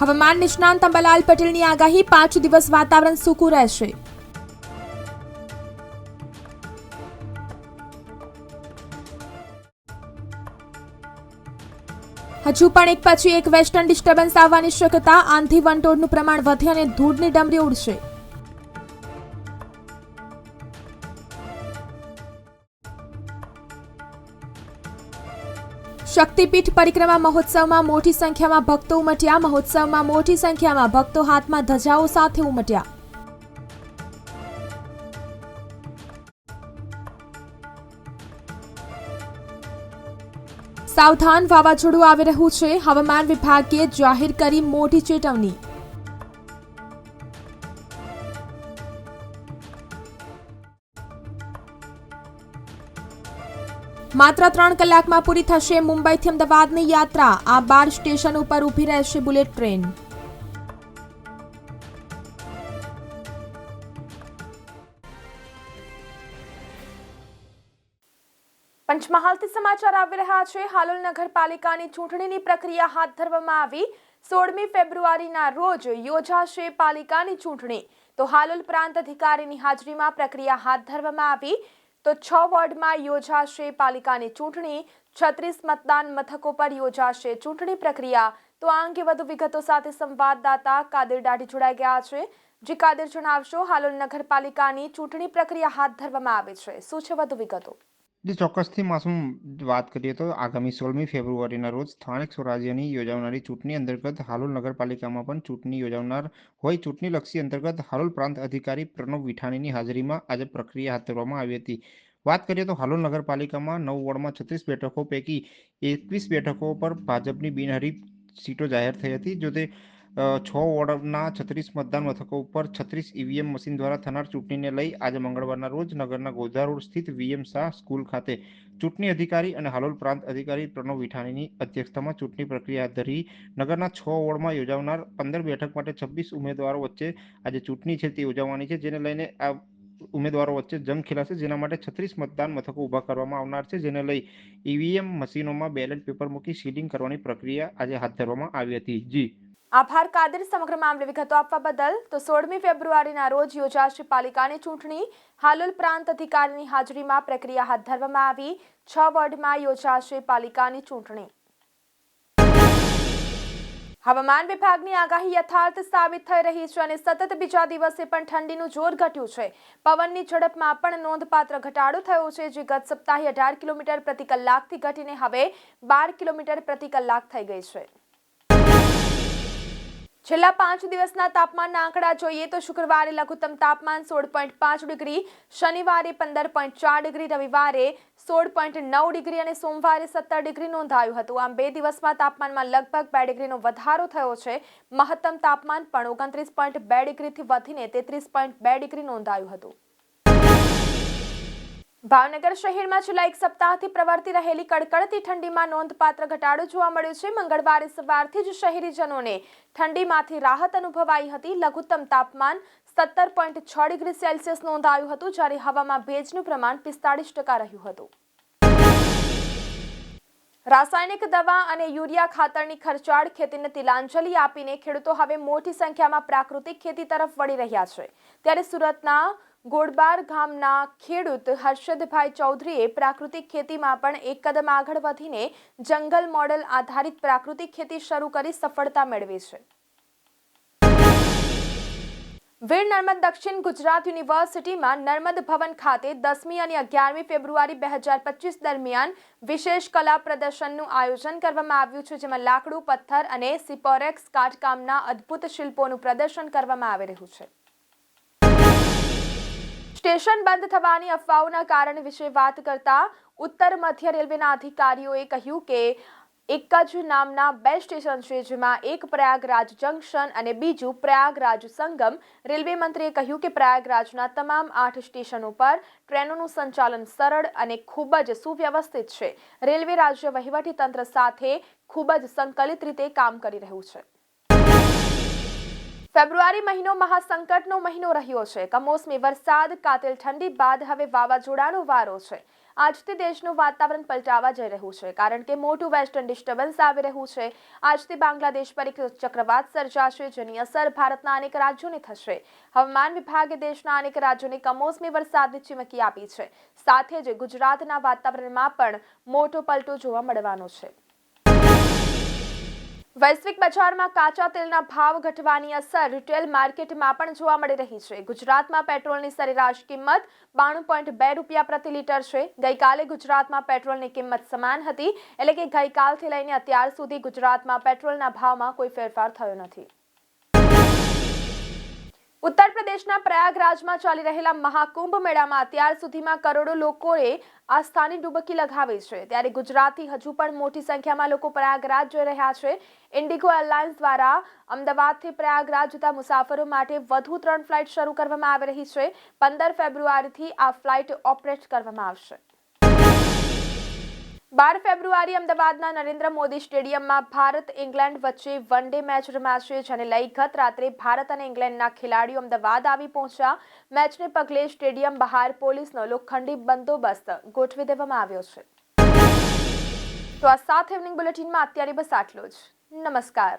હવામાન નિષ્ણાંત અંબાલાલ પટેલની આગાહી પાંચ દિવસ વાતાવરણ સૂકું રહેશે. હજુ પણ એક પછી એક વેસ્ટર્ન ડિસ્ટર્બન્સ આવવાની શક્યતા, આંધી વંટોળનું પ્રમાણ વધે અને ધૂળની ડમરી ઉડશે. શક્તિપીઠ પરિક્રમા મહોત્સવમાં મોટી સંખ્યામાં ભક્તો ઉમટ્યા. મહોત્સવમાં મોટી સંખ્યામાં ભક્તો હાથમાં ધજાઓ સાથે ઉમટ્યા. સાવધાન વાવાઝોડું આવી રહ્યું છે. હવામાન વિભાગે જાહેર કરી મોટી ચેતવણી. માત્ર ત્રણ કલાકમાં પૂરી થશે મુંબઈથી અમદાવાદની યાત્રા. આ બાર સ્ટેશન ઉપર ઊભી રહેશે બુલેટ ટ્રેન. પંચમહાલથી સમાચાર આવી રહ્યા છે. હાલોલ નગરપાલિકાની ચૂંટણીની પ્રક્રિયા હાથ ધરવામાં આવી. સોળમી ફેબ્રુઆરીના રોજ યોજાશે પાલિકાની ચૂંટણી. તો હાલોલ પ્રાંત અધિકારીની હાજરીમાં પ્રક્રિયા હાથ ધરવામાં આવી. તો છ વોર્ડમાં યોજાશે પાલિકાની ચૂંટણી, છત્રીસ મતદાન મથકો પર યોજાશે ચૂંટણી પ્રક્રિયા. તો આ અંગે વધુ વિગતો સાથે સંવાદદાતા કાદર દાઢી જોડાઈ ગયા છે. જે કાદર જણાવશો, હાલોલ નગરપાલિકાની ચૂંટણી પ્રક્રિયા હાથ ધરવામાં આવે છે. શું છે વધુ વિગતો? જે, ચોક્કસથી માસુમ વાત કરીએ તો આગામી સોળમી ફેબ્રુઆરીના રોજ સ્થાનિક સ્વરાજ્યની યોજાનારી ચૂંટણી અંતર્ગત હાલોલ નગરપાલિકામાં પણ ચૂંટણી યોજાનાર હોય ચૂંટણીલક્ષી અંતર્ગત હાલોલ પ્રાંત અધિકારી પ્રણવ વિઠાણીની હાજરીમાં આજે પ્રક્રિયા હાથ ધરવામાં આવી હતી. વાત કરીએ તો હાલોલ નગરપાલિકામાં નવ વોર્ડમાં છત્રીસ બેઠકો પૈકી એકવીસ બેઠકો પર ભાજપની બિનહરીફ સીટો જાહેર થઈ હતી, જો તે છ વોર્ડના છત્રીસ મતદાન મથકો ઉપર છત્રીસ ઈવીએમ મશીન દ્વારા થનાર ચૂંટણીને લઈ આજે મંગળવારના રોજ નગરના ગોધા રોડ સ્થિત વીએમ શાહ સ્કૂલ ખાતે ચૂંટણી અધિકારી અને હાલોલ પ્રાંત અધિકારી પ્રણવ વિઠાણીની અધ્યક્ષતામાં ચૂંટણી પ્રક્રિયા ધરી નગરના છ વોર્ડમાં યોજાનાર પંદર બેઠક માટે છવ્વીસ ઉમેદવારો વચ્ચે આજે ચૂંટણી છે તે યોજાવાની છે, જેને લઈને આ ઉમેદવારો વચ્ચે જંગ ખેલાશે, જેના માટે છત્રીસ મતદાન મથકો ઊભા કરવામાં આવનાર છે, જેને લઈ ઈવીએમ મશીનોમાં બેલેટ પેપર મૂકી સીલિંગ કરવાની પ્રક્રિયા આજે હાથ ધરવામાં આવી હતી. જી. આભાર કાદર, સમગ્ર મામલે વિગતો આપવા બદલ. તો સોળમી ફેબ્રુઆરીના રોજ યોજાશે પાલિકાની ચૂંટણી. હાલોલ પ્રાંત અધિકારીની હાજરીમાં પ્રક્રિયા હાથ ધરવામાં આવી. છ વોર્ડમાં યોજાશે પાલિકાની ચૂંટણી. હવામાન વિભાગની આગાહી યથાર્થ સાબિત થઈ રહી છે અને સતત બીજા દિવસે પણ ઠંડીનું જોર ઘટ્યું છે. પવનની ઝડપમાં પણ નોંધપાત્ર ઘટાડો થયો છે, જે ગત સપ્તાહે અઢાર કિલોમીટર પ્રતિ કલાકથી ઘટીને હવે બાર કિલોમીટર પ્રતિ કલાક થઈ ગઈ છે. છેલ્લા પાંચ દિવસના તાપમાનના આંકડા જોઈએ તો શુક્રવારે લઘુત્તમ તાપમાન સોળ પોઈન્ટ પાંચ ડિગ્રી, શનિવારે પંદર પોઈન્ટ ચાર ડિગ્રી, રવિવારે સોળ પોઈન્ટ નવ ડિગ્રી અને સોમવારે સત્તર ડિગ્રી નોંધાયું હતું. આમ બે દિવસમાં તાપમાનમાં લગભગ બે ડિગ્રીનો વધારો થયો છે. મહત્તમ તાપમાન પણ ઓગણત્રીસ પોઈન્ટ બે ડિગ્રીથી વધીને તેત્રીસ પોઈન્ટ બે ડિગ્રી નોંધાયું હતું. ભાવનગર શહેરમાં છેલ્લા એક સપ્તાહથી પ્રવર્તી રહેલી કડકડતી ઠંડીમાં નોંધપાત્ર ઘટાડો જોવા મળ્યો છે. મંગળવારે સવારથી જ શહેરીજનોને ઠંડીમાંથી રાહત અનુભવાઈ હતી. લઘુત્તમ તાપમાન સત્તર પોઈન્ટ છ ડિગ્રી સેલ્સિયસ નોંધાયું હતું, જ્યારે હવામાં ભેજનું પ્રમાણ પિસ્તાળીસ ટકા રહ્યું હતું. રાસાયણિક દવા અને યુરિયા ખાતરની ખર્ચાળ ખેતીને તિલાંજલિ આપીને ખેડૂતો હવે મોટી સંખ્યામાં પ્રાકૃતિક ખેતી તરફ વળી રહ્યા છે. ત્યારે સુરતના ગોળબાર ગામના ખેડૂત હર્ષદભાઈ ચૌધરીએ પ્રાકૃતિક ખેતીમાં પણ એક કદમ આગળ વધીને જંગલ મોડેલ આધારિત પ્રાકૃતિક ખેતી શરૂ કરી સફળતા મેળવી છે. વીર નર્મદ દક્ષિણ ગુજરાત યુનિવર્સિટીમાં નર્મદ ભવન ખાતે દસમી અને અગિયારમી ફેબ્રુઆરી બે હજાર પચીસ દરમિયાન વિશેષ કલા પ્રદર્શનનું આયોજન કરવામાં આવ્યું છે, જેમાં લાકડું, પથ્થર અને સિપોરેક્સ કાટકામના અદ્ભુત શિલ્પોનું પ્રદર્શન કરવામાં આવી રહ્યું છે. સ્ટેશન બંધ થવાની અફવાઓના કારણ વિશે વાત કરતા ઉત્તર મધ્ય રેલવેના અધિકારીઓએ કહ્યું કે એક જ નામના બે સ્ટેશન છે, જેમાં એક પ્રયાગરાજ જંકશન અને બીજું પ્રયાગરાજ સંગમ. રેલવે મંત્રીએ કહ્યું કે પ્રયાગરાજના તમામ આઠ સ્ટેશનો પર ટ્રેનોનું સંચાલન સરળ અને ખૂબ જ સુવ્યવસ્થિત છે. રેલવે રાજ્ય વહીવટી તંત્ર સાથે ખૂબ જ સંકલિત રીતે કામ કરી રહ્યું છે. ફેબ્રુઆરી મહિનો મહાસંકટનો મહિનો રહ્યો છે. કમોસમી વરસાદ, કાતિલ ઠંડી બાદ હવે વાવાઝોડાનો વારો છે. આજથી દેશનું વાતાવરણ પલટાવા જઈ રહ્યું છે, કારણ કે મોટું વેસ્ટર્ન ડિસ્ટર્બન્સ આવી રહ્યું છે. આજથી બાંગ્લાદેશ પર એક ચક્રવાત સર્જાશે, જેની અસર ભારતના અનેક રાજ્યોને થશે. હવામાન વિભાગે દેશના અનેક રાજ્યોને કમોસમી વરસાદની ચીમકી આપી છે. સાથે જ ગુજરાતના વાતાવરણમાં પણ મોટો પલટો જોવા મળવાનો છે. વૈશ્વિક બજારમાં કાચા તેલના ભાવ ઘટવાની અસર રિટેલ માર્કેટમાં પણ જોવા મળી રહી છે. ગુજરાતમાં પેટ્રોલની સરેરાશ કિંમત બાણું પોઈન્ટ બે રૂપિયા પ્રતિ લીટર છે. ગઈકાલે ગુજરાતમાં પેટ્રોલની કિંમત સમાન હતી. એટલે કે ગઈકાલથી લઈને અત્યાર સુધી ગુજરાતમાં પેટ્રોલના ભાવમાં કોઈ ફેરફાર થયો નથી. ઉત્તર પ્રદેશના પ્રયાગરાજમાં ચાલી રહેલા મહાકુંભ મેળામાં અત્યાર સુધીમાં કરોડો લોકોએ આસ્થાની ડૂબકી લગાવી છે. ત્યારે ગુજરાતથી હજુ પણ મોટી સંખ્યામાં લોકો પ્રયાગરાજ જઈ રહ્યા છે. ઇન્ડિગો એરલાઇન્સ દ્વારા અમદાવાદથી પ્રયાગરાજ જતા મુસાફરો માટે વધુ ત્રણ ફ્લાઇટ શરૂ કરવામાં આવી રહી છે. પંદર ફેબ્રુઆરીથી આ ફ્લાઇટ ઓપરેટ કરવામાં આવશે. બાર ફેબ્રુઆરી અમદાવાદના નરેન્દ્ર મોદી સ્ટેડિયમમાં ભારત ઇંગ્લેન્ડ વચ્ચે વન ડે મેચ રમાશે, જેને લઈ ગત રાત્રે ભારત અને ઇંગ્લેન્ડના ખેલાડીઓ અમદાવાદ આવી પહોંચ્યા. મેચને પગલે સ્ટેડિયમ બહાર પોલીસનો લોખંડી બંદોબસ્ત ગોઠવી દેવામાં આવ્યો છે. તો આ સાત ઇવનિંગ બુલેટિનમાં અત્યારે બસ આટલું જ. નમસ્કાર.